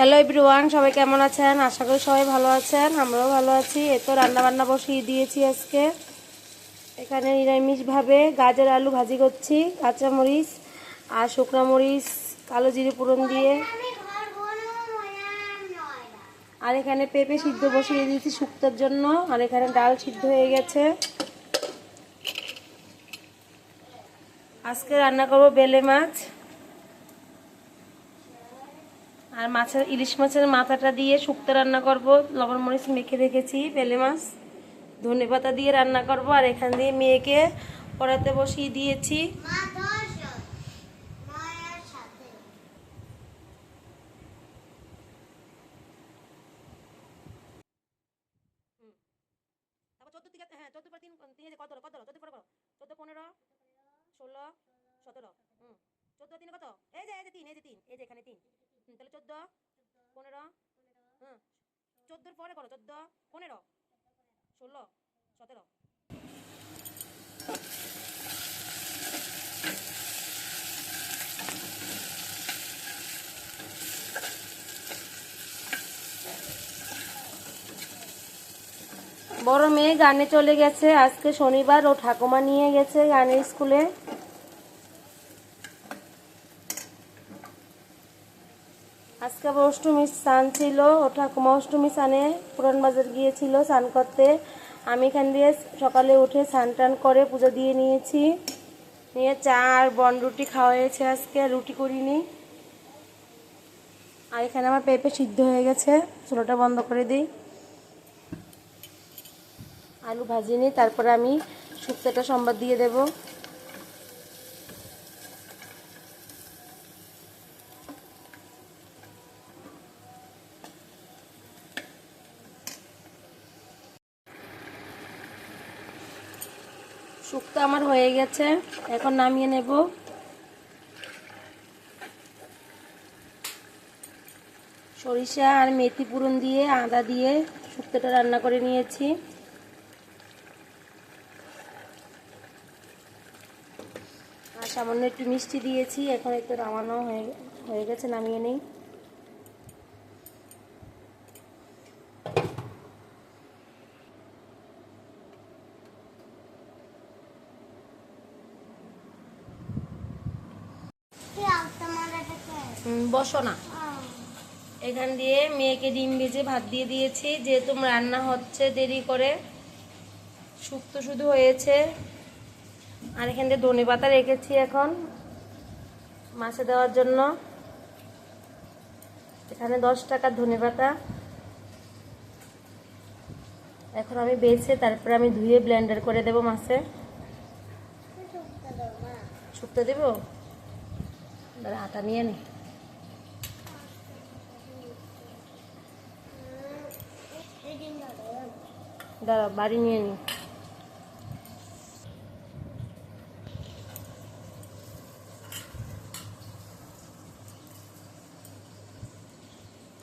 Hello everyone সবাই কেমন আছেন? আশা করি সবাই ভালো আছেন। আমরাও ভালো আছি। এ তো রান্না বান্না বসিয়ে দিয়েছি আজকে। এখানে নিরামিষভাবে গাজর, আলু ভাজি করছি কাঁচা মরিচ আর শুকনো মরিচ কালো জিরে পুরন দিয়ে। আর এখানে পেঁপে সিদ্ধ বসিয়ে দিয়েছি শুক্তার জন্য। আর এখানে ডাল সিদ্ধ হয়ে গেছে। আজকে রান্না করব বেলে মাছ। আর মাছের ইলিশ মাছের মাথাটা দিয়ে শুক্তো রান্না করব। লবণ মরিচ মেখে রেখেছি বেলে মাছ ধনে পাতা দিয়ে রান্না করব। আর এখান দিয়ে মেয়েকে পড়াতে বসিয়ে দিয়েছি। হ্যাঁ ষোলো সতেরো হুম। চোদ্দ তিন কত? এই যে এই যে তিন এই যে তিন এই যে এখানে তিন। তাহলে পনেরো চোদ্দোর পরে করো পনেরো, ষোলো, সতেরো। বড় মেয়ে গানে চলে গেছে, আজকে শনিবার ও ঠাকুমা নিয়ে গেছে গানের স্কুলে। আজকে আবার অষ্টমীর স্নান ছিল। ও ঠাকুমা অষ্টমী স্নানে পুরান বাজার গিয়েছিল স্নান করতে। আমি এখান দিয়ে সকালে উঠে স্নান টান করে পুজো দিয়ে নিয়েছি। নিয়ে চা আর বন রুটি খাওয়া হয়েছে আজকে রুটি করিনি। আর এখানে আমার পেঁপে সিদ্ধ হয়ে গেছে, চুলোটা বন্ধ করে দিই। আলু ভাজি নিই তারপরে আমি শুক্তোটা সম্বাদ দিয়ে দেব। শুক্তো আমার হয়ে গেছে। এখন নামিয়ে নেব। সরিষা আর মেথি পুরন দিয়ে, আদা দিয়ে শুক্তোটা রান্না করে নিয়েছি। আর সামান্য একটু মিষ্টি দিয়েছি, এখন একটু রামানো হয়ে হয়ে গেছে, নামিয়ে নেই হুম, বসো না। এখান দিয়ে মেয়েকে ডিম ভেজে ভাত দিয়ে দিয়েছি। যেহেতু রান্না হচ্ছে দেরি করে, শুক্তো শুধু হয়েছে। আর এখান দিয়ে ধনে পাতা রেখেছি এখন মাছে দেওয়ার জন্য। এখানে দশ টাকার ধনে পাতা। এখন আমি বেছে, তারপরে আমি ধুয়ে ব্লেন্ডার করে দেব মাছে। শুক্তো দেবো? আটা নিয়ে নি। দাঁড়া বাড়ি নিয়ে নি।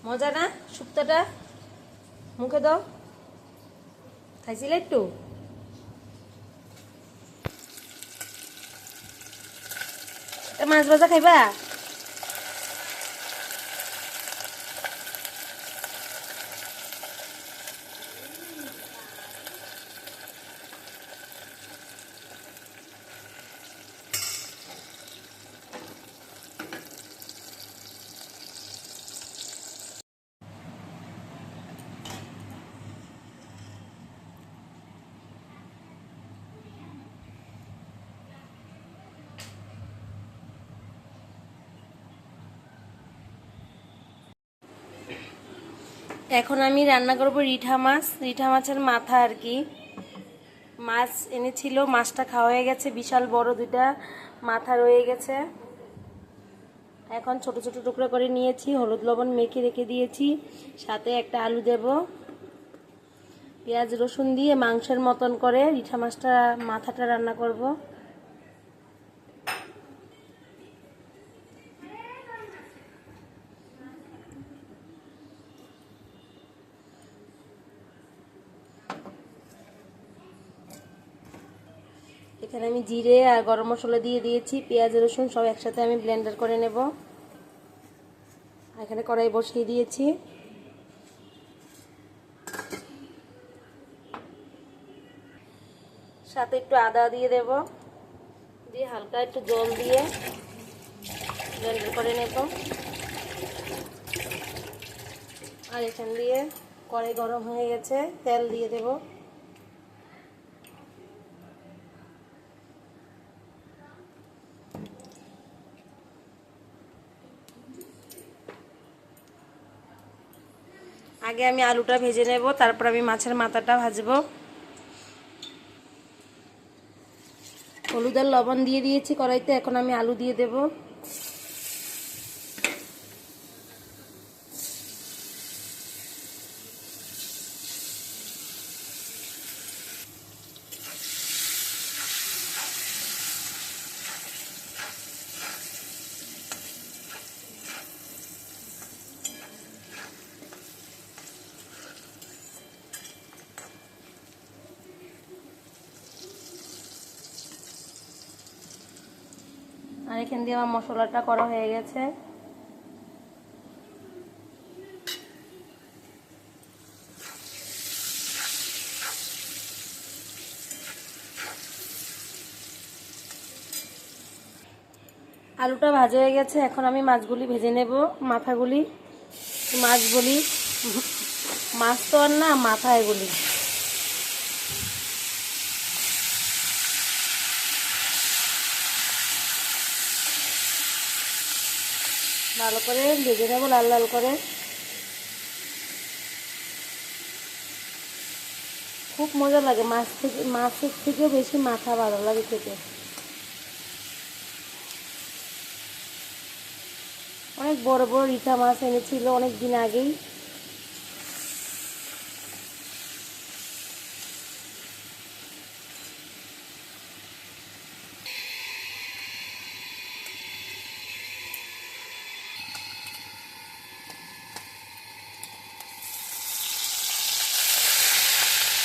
মজা না শুক্তোটা মুখে দাও। খাইছিলে একটু? মাছ ভাজা খাইবা? এখন আমি রান্না করব রিঠা মাছ। রিঠা মাছের মাথা আর কি। মাছ এনেছিল, মাছটা খাওয়া হয়ে গেছে, বিশাল বড় দুইটা মাথা রয়ে গেছে। এখন ছোট ছোট টুকরো করে নিয়েছি, হলুদ লবণ মেখে রেখে দিয়েছি, সাথে একটা আলু দেব। পেঁয়াজ রসুন দিয়ে মাংসের মতন করে রিঠা মাছটা, মাথাটা রান্না করব এখানে আমি জিরে আর গরম মশলা দিয়ে দিয়েছি, পেঁয়াজ, রসুন সব একসাথে আমি ব্লেন্ডার করে নেব। এখানে কড়াই বসিয়ে দিয়েছি। সাথে একটু আদা দিয়ে দেব, দিয়ে হালকা একটু জল দিয়ে ব্লেন্ডার করে নেব। আর এখান দিয়ে কড়াই গরম হয়ে গেছে, তেল দিয়ে দেব। আগে আমি আলুটা ভেজে নেব, তারপর আমি মাছের মাথাটা ভাজবো। হলুদ আর লবণ দিয়ে দিয়েছি কড়াইতে, এখন আমি আলু দিয়ে দেব। আর এখান দিয়ে আমার মশলাটা করা হয়ে গেছে। আলুটা ভাজা হয়ে গেছে, এখন আমি মাছগুলি ভেজে নেব, মাথাগুলি। মাছ বলি মাছ তো আর না মাথা এগুলি ভালো করে ভেজে নেব, লাল লাল করে। খুব মজা লাগে, মাছ থেকে মাছের থেকে বেশি মাথা ভালো লাগে খেতে। অনেক বড় বড় রিঠা মাছ এনেছিল অনেক দিন আগেই।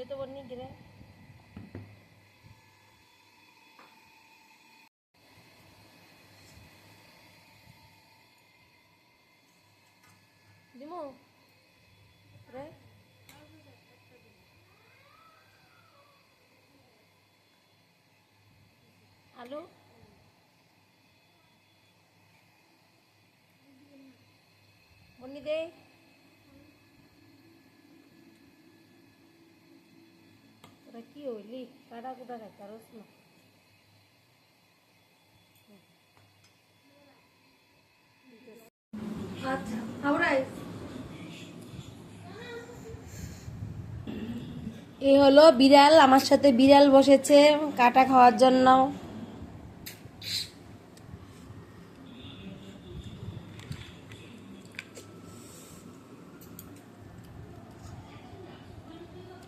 ये तो वन नहीं गिरे दिमो रे हेलो आलू दे কি হইলি কাটা কুটা খাইতে রস আচ্ছা আমরা এ হলো বিড়াল আমার সাথে বিড়াল বসেছে কাটা খাওয়ার জন্য।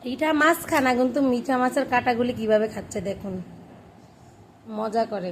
এটা মাছ খানা কিন্তু মিঠা মাছের কাটাগুলি কীভাবে খাচ্ছে দেখুন। মজা করে।